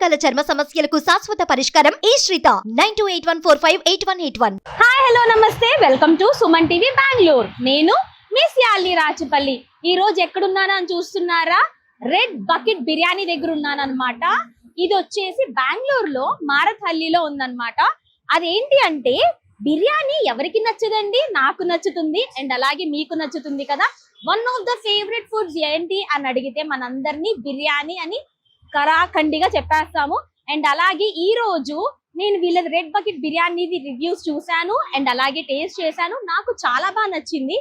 రకాల చర్మ సమస్యలకు శాశ్వత పరిష్కారం ఈ శ్రీత. Nine two eight one four five eight one eight one. Hi hello నమస్తే. Welcome to Suman TV Bengaluru నేను మిస్ యాల్ని రాచపల్లి ఈ రోజు ఎక్కడున్నాను అని చూస్తున్నారా? రెడ్ బకెట్ బిర్యానీ దగ్గర ఉన్నాను అనమాట ఇది వచ్చేసి బెంగళూరులో మారథల్లిలో ఉందన్నమాట. అదేంటి అంటే బిర్యానీ ఎవరికి నచ్చదండి? నాకు నచ్చుతుంది. అండ్ అలాగే మీకు నచ్చుతుంది కదా. One of the favourite foods ఏంటి అని అడిగితే మనందరినీ బిర్యానీ అని కరాఖండిగా చెప్పేస్తాము. అండ్ అలాగే ఈ రోజు నేను వీళ్ళ రెడ్ బకెట్ బిర్యానీది రివ్యూస్ చూశాను. అండ్ అలాగే టేస్ట్ చేశాను. నాకు చాలా బాగా నచ్చింది.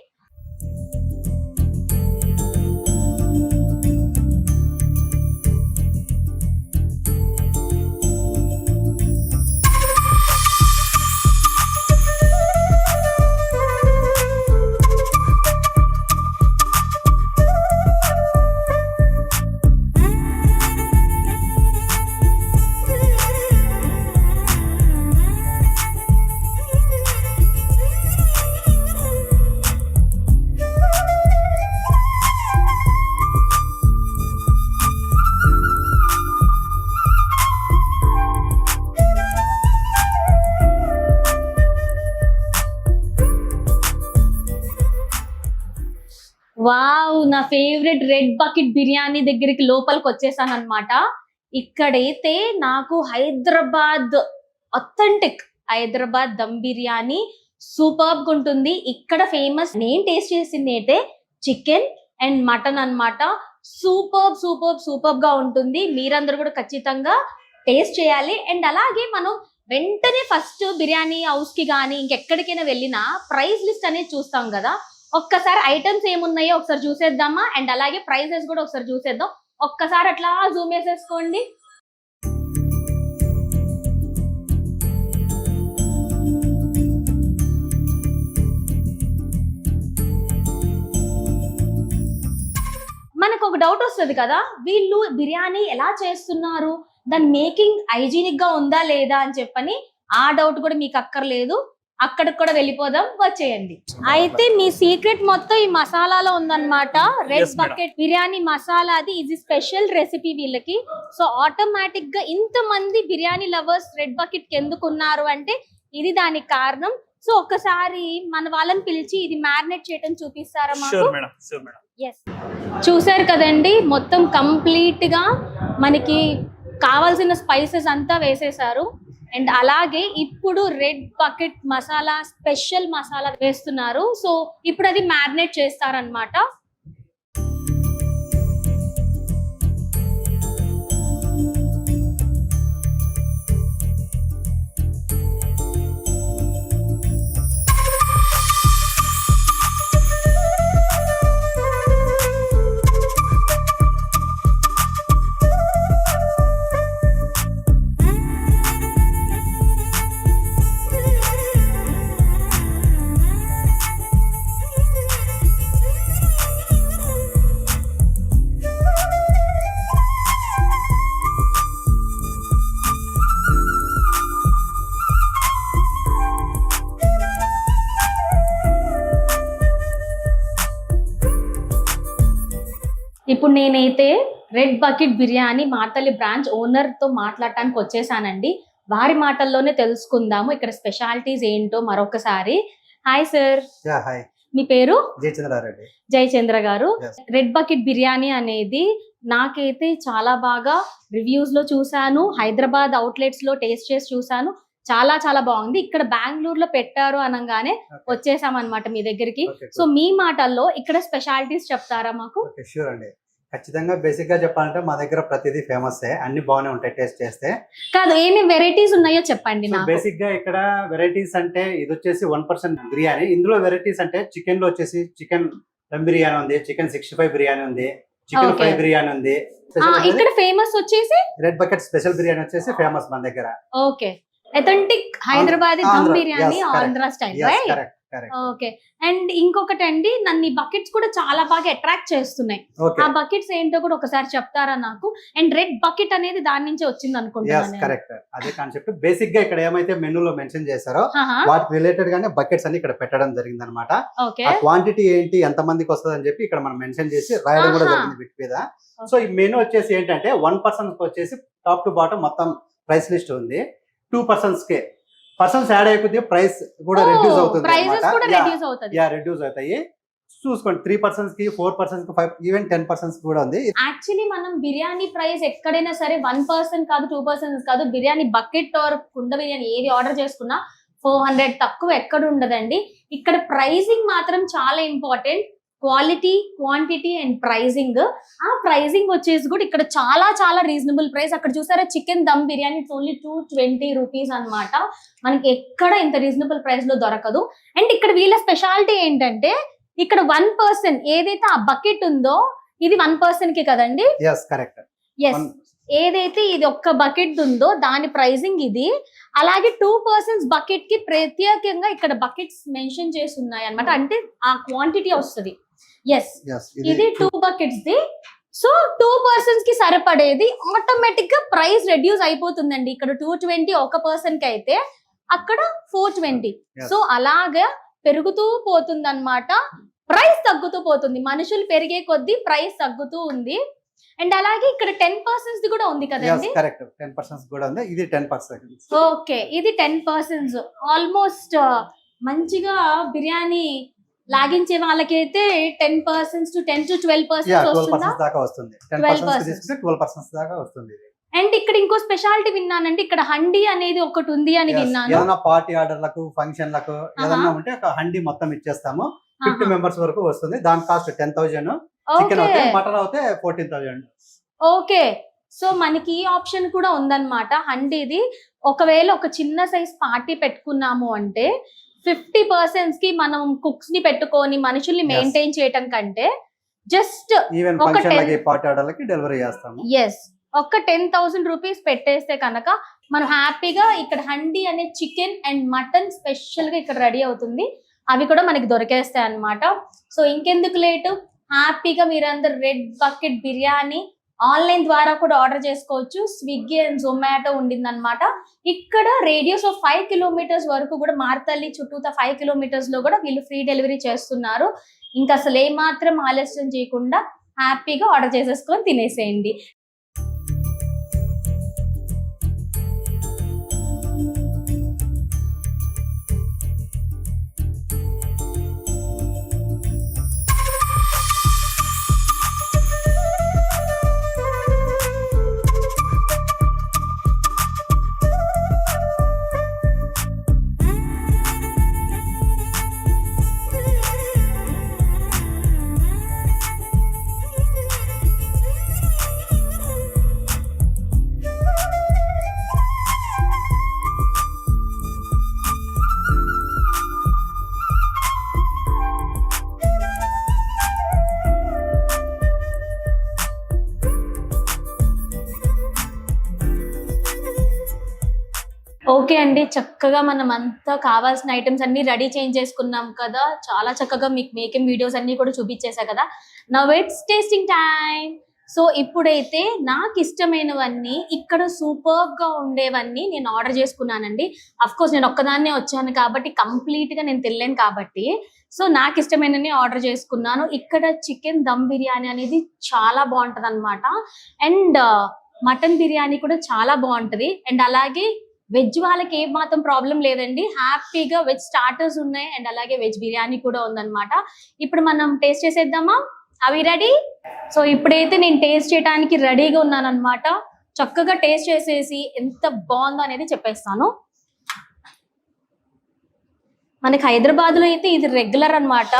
ఫేవరెట్ రెడ్ బకెట్ బిర్యానీ దగ్గరికి లోపలికి వచ్చేసాను అనమాట ఇక్కడైతే నాకు హైదరాబాద్ అథెంటిక్ హైదరాబాద్ దమ్ బిర్యానీ సూపర్బ్ ఉంటుంది. ఇక్కడ ఫేమస్ నేను టేస్ట్ చేసింది అయితే చికెన్ అండ్ మటన్ అన్నమాట. సూపర్ సూపర్ సూపర్గా ఉంటుంది. మీరందరూ కూడా ఖచ్చితంగా టేస్ట్ చేయాలి. అండ్ అలాగే మనం వెంటనే ఫస్ట్ బిర్యానీ హౌస్కి కానీ ఇంకెక్కడికైనా వెళ్ళినా ప్రైస్ లిస్ట్ అనేది చూస్తాం కదా. ఒక్కసారి ఐటమ్స్ ఏమున్నాయో ఒకసారి చూసేద్దామా? అండ్ అలాగే ప్రైజెస్ కూడా ఒకసారి చూసేద్దాం. ఒక్కసారి అట్లా జూమ్ వేసేసుకోండి. మనకు ఒక డౌట్ వస్తుంది కదా? వీళ్ళు బిర్యానీ ఎలా చేస్తున్నారు? దాని మేకింగ్ హైజీనిక్గా ఉందా లేదా అని చెప్పని ఆ డౌట్ కూడా మీకు అక్కర్లేదు. అక్కడికి కూడా వెళ్ళిపోదాం వచ్చేయండి. అయితే మీ సీక్రెట్ మొత్తం ఈ మసాలాలో ఉందన్నమాట. రెడ్. బకెట్ బిర్యానీ మసాలాది ఇది స్పెషల్ రెసిపీ వీళ్ళకి. సో ఆటోమేటిక్గా ఇంత మంది బిర్యానీ లవర్స్ రెడ్ బకెట్కి ఎందుకు ఉన్నారు అంటే ఇది దానికి కారణం. సో ఒక్కసారి మన వాళ్ళని పిలిచి ఇది మ్యారినేట్ చేయడం చూపిస్తారా మాకు? చూసారు కదండి మొత్తం కంప్లీట్గా మనకి కావాల్సిన స్పైసెస్ అంతా వేసేసారు అండ్ అలాగే ఇప్పుడు red bucket masala special masala వేస్తున్నారు. సో ఇప్పుడు అది మ్యారినేట్ చేస్తారనమాట రెడ్ బకెట్ బిర్యానీ మాతల్లి బ్రాంచ్ ఓనర్తో మాట్లాడటానికి వచ్చేసానండి. వారి మాటల్లోనే తెలుసుకుందాము. ఇక్కడ స్పెషాలిటీస్ ఏంటో మరొకసారి. Hi sir. హాయ్. మీ పేరు? జయచంద్రారెడ్డి. జయచంద్ర గారు. రెడ్ బకెట్ బిర్యానీ అనేది నాకైతే చాలా బాగా రివ్యూస్లో చూసాను హైదరాబాద్ అవుట్లెట్స్లో టేస్ట్ చేసి చూసాను చాలా చాలా బాగుంది. ఇక్కడ బెంగళూరులో పెట్టారు అనగానే వచ్చేసాం అనమాట మీ దగ్గరికి. సో మీ మాటల్లో ఇక్కడ స్పెషాలిటీస్ చెప్తారా మాకు? షూర్ అండి. ఖచ్చితంగా బేసిక్గా చెప్పాలంటే మా దగ్గర ప్రతిదీ ఫేమస్ అన్ని బాగానే ఉంటాయి టేస్ట్ చేస్తే. కాదు ఏమి వెరైటీస్ ఉన్నాయో చెప్పండి బేసిక్గా ఇక్కడ వెరైటీస్ అంటే ఇది వచ్చేసి వన్ పర్సెంట్ బిర్యానీ. ఇందులో వెరైటీస్ అంటే చికెన్లో వచ్చేసి చికెన్ దమ్ బిర్యానీ ఉంది చికెన్ సిక్స్టీ ఫైవ్ బిర్యానీ ఉంది చికెన్. ఫ్రై బిర్యానీ ఉంది. ఇక్కడ ఫేమస్ వచ్చేసి? రెడ్ బకెట్ స్పెషల్ బిర్యానీ వచ్చేసి ఫేమస్ మన దగ్గర. Okay authentic Hyderabad dum biryani. Andhra style right okay. And ఇంకొకటి అండి నన్ను ఈ బకెట్స్ కూడా చాలా బాగా అట్రాక్ట్ చేస్తున్నాయి. ఆ బకెట్స్ ఏంటో కూడా ఒకసారి చెప్తారా నాకు? అండ్ రెడ్ బకెట్ అనేది దాని నుంచే వచ్చింది అనుకుంటున్నాను నేను. కరెక్ట్ అదే కాన్సెప్ట్ బేసిక్గా ఇక్కడ ఏమైతే మెనూలో మెన్షన్ చేశారో వాటికి రిలేటెడ్ గానే బకెట్స్ అన్ని ఇక్కడ పెట్టడం జరిగింది అనమాట క్వాంటిటీ ఏంటి ఎంత మందికి వస్తుంది అని చెప్పి ఇక్కడ మనం మెన్షన్ చేసి రాయడం కూడా. జరిగింది బిట్ మీద. సో ఈ మెనూ వచ్చేసి ఏంటంటే వన్ పర్సన్ వచ్చేసి టాప్ టు బాటమ్ మొత్తం ప్రైస్ లిస్ట్ ఉంది. టూ పర్సన్స్ కే పర్సన్స్ యాడ్ అయ్యే ప్రైస్ కూడా రెడ్యూస్ అవుతుంది యా రెడ్యూస్ అవుతాయి. చూసుకోండి త్రీ పర్సన్స్కి ఫోర్ పర్సన్స్కి ఫైవ్ ఈవెన్ టెన్ పర్సన్స్ కూడా ఉంది. యాక్చువల్లీ మనం బిర్యానీ ప్రైస్ ఎక్కడైనా సరే వన్ పర్సన్ కాదు టూ పర్సన్స్ కాదు బిర్యానీ బకెట్ ఆర్ కుండ బిర్యానీ ఏది ఆర్డర్ చేసుకున్నా ఫోర్ హండ్రెడ్ తక్కువ ఎక్కడ ఉండదండి. ఇక్కడ ప్రైజింగ్ మాత్రం చాలా important quality quantity and pricing ఆ ప్రైజింగ్ వచ్చేసి కూడా ఇక్కడ చాలా చాలా రీజనబుల్ ప్రైస్. అక్కడ చూసారా chicken dum biryani it's only two twenty rupees అన్నమాట. మనకి ఎక్కడ ఇంత రీజనబుల్ ప్రైస్లో దొరకదు. అండ్ ఇక్కడ వీళ్ళ స్పెషాలిటీ ఏంటంటే ఇక్కడ వన్ పర్సన్ ఏదైతే ఆ బకెట్ ఉందో ఇది వన్ పర్సన్కి కదండి? ఎస్ ఏదైతే ఇది ఒక్క బకెట్ ఉందో దాని ప్రైజింగ్ ఇది. అలాగే టూ పర్సన్స్ బకెట్కి ప్రత్యేకంగా ఇక్కడ బకెట్స్ మెన్షన్ చేసి ఉన్నాయి అనమాట అంటే ఆ క్వాంటిటీ వస్తుంది. ఎస్ ఇది టూ బకెట్స్ ది. సో టూ పర్సన్స్కి సరిపడేది. ఆటోమేటిక్గా ప్రైస్ రెడ్యూస్ అయిపోతుందండి. ఇక్కడ టూ ట్వంటీ ఒక పర్సన్కి అయితే అక్కడ ఫోర్ ట్వంటీ. సో అలాగా పెరుగుతూ పోతుంది అనమాట ప్రైస్ తగ్గుతూ పోతుంది. మనుషులు పెరిగే కొద్దీ ప్రైస్ తగ్గుతూ ఉంది. అండ్ అలాగే ఇక్కడ టెన్ పర్సెంట్స్ కూడా ఉంది కదండి. కరెక్ట్ టెన్ పర్సన్స్ కూడా ఉంది. ఇది టెన్ పర్సెంట్ ఓకే ఇది టెన్ పర్సెంట్స్ ఆల్మోస్ట్ మంచిగా బిర్యానీ లాగించే వాళ్ళకైతే ten percents to ten to twelve percent వస్తుందా? పర్సెంట్స్ దాకా వస్తుంది. టెన్ 12% పర్సెంట్స్ తీసుకుంటే ట్వెల్వ్ పర్సెంట్స్ దాకా వస్తుంది ఇది. అండ్ ఇక్కడ ఇంకో స్పెషాలిటీ విన్నానండి. ఇక్కడ హండీ అనేది ఒకటి ఉంది అని. విన్నాను. ఏదైనా పార్టీ ఆర్డర్లకు ఫంక్షన్లకు ఏదైనా ఉంటే ఒక హండి మొత్తం ఇచ్చేస్తాము. ఫిఫ్టీ మెంబర్స్ వరకు వస్తుంది. దాని cost ten thousand chicken okay అవుతే మటన్ అవుతే ఫోర్టీన్ థౌజండ్ ఓకే సో మనకి ఈ ఆప్షన్ కూడా ఉందన్నమాట హండీది. ఒకవేళ ఒక చిన్న సైజ్ పార్టీ పెట్టుకున్నాము అంటే ఫిఫ్టీ పర్సెంట్స్కి మనం కుక్స్ని పెట్టుకొని మనుషుల్ని. మెయింటైన్ చేయటం కంటే జస్ట్ ఒక ఫంక్షన్లకి 10 పార్టీ ఆర్డర్లకి డెలివరీ చేస్తాము. ఎస్ ఒక్క టెన్ థౌసండ్ రూపీస్ పెట్టేస్తే కనుక మనం హ్యాపీగా ఇక్కడ హండీ అనే చికెన్ అండ్ మటన్ స్పెషల్గా ఇక్కడ రెడీ అవుతుంది. అవి కూడా మనకి దొరికేస్తాయి అన్నమాట సో ఇంకెందుకు లేటు? హ్యాపీగా మీరందరు రెడ్ బకెట్ బిర్యానీ ఆన్లైన్ ద్వారా కూడా ఆర్డర్ చేసుకోవచ్చు. స్విగ్గీ అండ్ జొమాటో ఉండిందన్నమాట. ఇక్కడ రేడియస్ ఆఫ్ ఫైవ్ కిలోమీటర్స్ వరకు కూడా మార్తల్లి చుట్టూత ఫైవ్ కిలోమీటర్స్లో కూడా వీళ్ళు ఫ్రీ డెలివరీ చేస్తున్నారు. ఇంకా అసలు ఏమాత్రం ఆలస్యం చేయకుండా హ్యాపీగా ఆర్డర్ చేసేసుకొని తినేసేయండి. ఓకే అండి. చక్కగా మనం అంతా కావాల్సిన ఐటమ్స్ అన్ని రెడీ చేంజ్ చేసుకున్నాం కదా. చాలా చక్కగా మీకు మేకింగ్ వీడియోస్ అన్ని కూడా చూపించేసా కదా. నా వెట్స్ టేస్టింగ్ టైం సో ఇప్పుడైతే నాకు ఇష్టమైనవన్నీ ఇక్కడ సూపర్గా ఉండేవన్నీ నేను ఆర్డర్ చేసుకున్నానండి. అఫ్ కోర్స్ నేను ఒక్కదాన్నే వచ్చాను కాబట్టి కంప్లీట్గా నేను తెలియను కాబట్టి. సో నాకు ఇష్టమైనవి ఆర్డర్ చేసుకున్నాను. ఇక్కడ చికెన్ దమ్ బిర్యానీ అనేది చాలా బాగుంటది అండ్ uh, మటన్ బిర్యానీ కూడా చాలా బాగుంటది. అండ్ అలాగే వెజ్ వాళ్ళకి ఏ మాత్రం ప్రాబ్లం లేదండి. హ్యాపీగా వెజ్ స్టార్టర్స్ ఉన్నాయి. అండ్ అలాగే వెజ్ బిర్యానీ కూడా ఉందన్నమాట. ఇప్పుడు మనం టేస్ట్ చేసేద్దామా? అవి రెడీ సో ఇప్పుడైతే నేను టేస్ట్ చేయడానికి రెడీగా ఉన్నాను అనమాట చక్కగా టేస్ట్ చేసేసి ఎంత బాగుందో అనేది చెప్పేస్తాను. మనకి హైదరాబాద్లో అయితే ఇది రెగ్యులర్ అన్నమాట.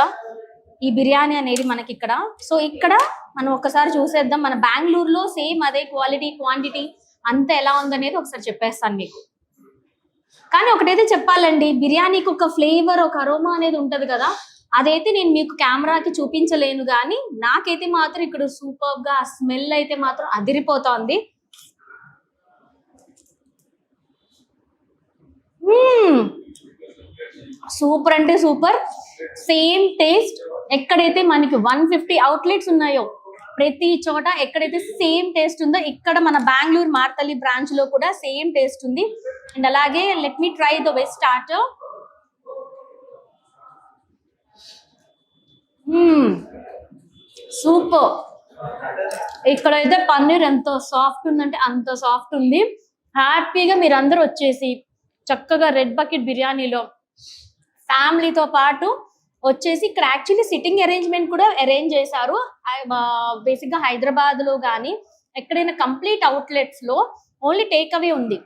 ఈ బిర్యానీ అనేది మనకి ఇక్కడ. సో ఇక్కడ మనం ఒకసారి చూసేద్దాం. మన బెంగళూరులో సేమ్ అదే క్వాలిటీ క్వాంటిటీ అంత ఎలా ఉందనేది ఒకసారి చెప్పేస్తాను మీకు. కానీ ఒకటైతే చెప్పాలండి బిర్యానీకి ఒక ఫ్లేవర్ ఒక అరోమా అనేది ఉంటది కదా. అదైతే నేను మీకు కెమెరాకి చూపించలేను కానీ నాకైతే మాత్రం ఇక్కడ సూపర్గా స్మెల్ అయితే మాత్రం అదిరిపోతోంది. సూపర్ అంటే సూపర్. సేమ్ టేస్ట్ ఎక్కడైతే మనకి వన్ ఫిఫ్టీ అవుట్లెట్స్ ఉన్నాయో ప్రతి చోట ఎక్కడైతే సేమ్ టేస్ట్ ఉందో ఇక్కడ మన బెంగళూరు మార్తల్లి బ్రాంచ్లో కూడా సేమ్ టేస్ట్ ఉంది. అండ్ అలాగే let me try the best starter super ఇక్కడైతే పన్నీర్ ఎంత సాఫ్ట్ ఉందంటే అంత సాఫ్ట్ ఉంది. హ్యాపీగా మీరందరూ వచ్చేసి చక్కగా రెడ్ బకెట్ బిర్యానీలో ఫ్యామిలీతో పాటు వచ్చేసి ఇక్కడ యాక్చువల్లీ సిట్టింగ్ అరేంజ్మెంట్ కూడా అరేంజ్ చేశారు. బేసిక్గా హైదరాబాద్లో కానీ ఎక్కడైనా కంప్లీట్ అవుట్లెట్స్లో ఓన్లీ టేక్ అవే ఉంది.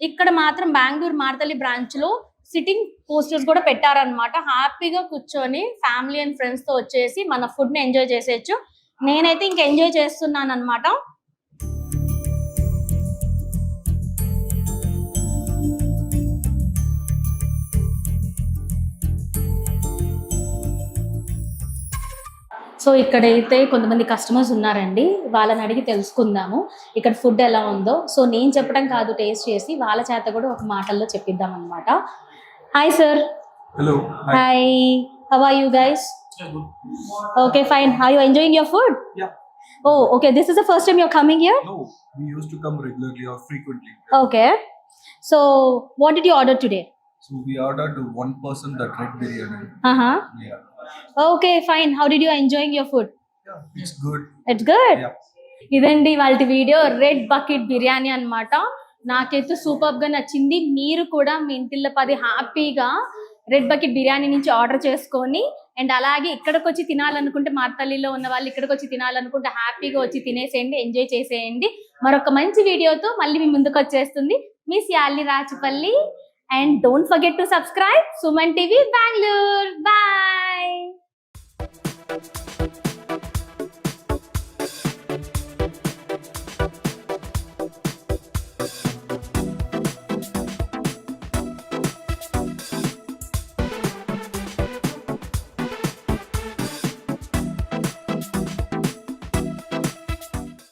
ఇక్కడ మాత్రం బెంగళూరు మార్తల్లి బ్రాంచ్లో సిట్టింగ్ పోస్టర్స్ కూడా పెట్టారనమాట హ్యాపీగా కూర్చొని ఫ్యామిలీ అండ్ ఫ్రెండ్స్తో వచ్చేసి మన ఫుడ్ని ఎంజాయ్ చేసేయచ్చు. నేనైతే ఇంకా ఎంజాయ్ చేస్తున్నాను అనమాట సో ఇక్కడైతే కొంతమంది కస్టమర్స్ ఉన్నారండి. వాళ్ళని అడిగి తెలుసుకుందాము. ఇక్కడ ఫుడ్ ఎలా ఉందో. సో నేను చెప్పడం కాదు టేస్ట్ చేసి వాళ్ళ చేత కూడా ఒక మాటల్లో చెప్పిద్దాం అనమాట hi sir. Hi. Hi how are you guys. Okay fine are you enjoying your food. Oh okay this is the first time you're coming here we used to come regularly or frequently. Okay so what did you order today So we ordered one person that red biryani. Uh-huh. Yeah. Okay fine how did you enjoying your food Yeah, it's good. It's good Yeah. ఇదండి వాళ్ళ video red bucket biryani అన్నమాట నాకైతే సూపర్గా నచ్చింది మీరు కూడా మీ ఇంటిల్లో పది హ్యాపీగా రెడ్ బకెట్ బిర్యానీ నుంచి ఆర్డర్ చేసుకొని అండ్ అలాగే ఇక్కడికి వచ్చి తినాలనుకుంటే మార్తల్లిలో ఉన్న వాళ్ళు ఇక్కడికి వచ్చి తినాలనుకుంటే హ్యాపీగా వచ్చి తినేసేయండి ఎంజాయ్ చేసేయండి మరొక మంచి వీడియోతో మళ్ళీ మీ ముందుకు వచ్చేస్తుంది మీ Shalini Rachapalli and don't forget to subscribe Suman TV Bengaluru bye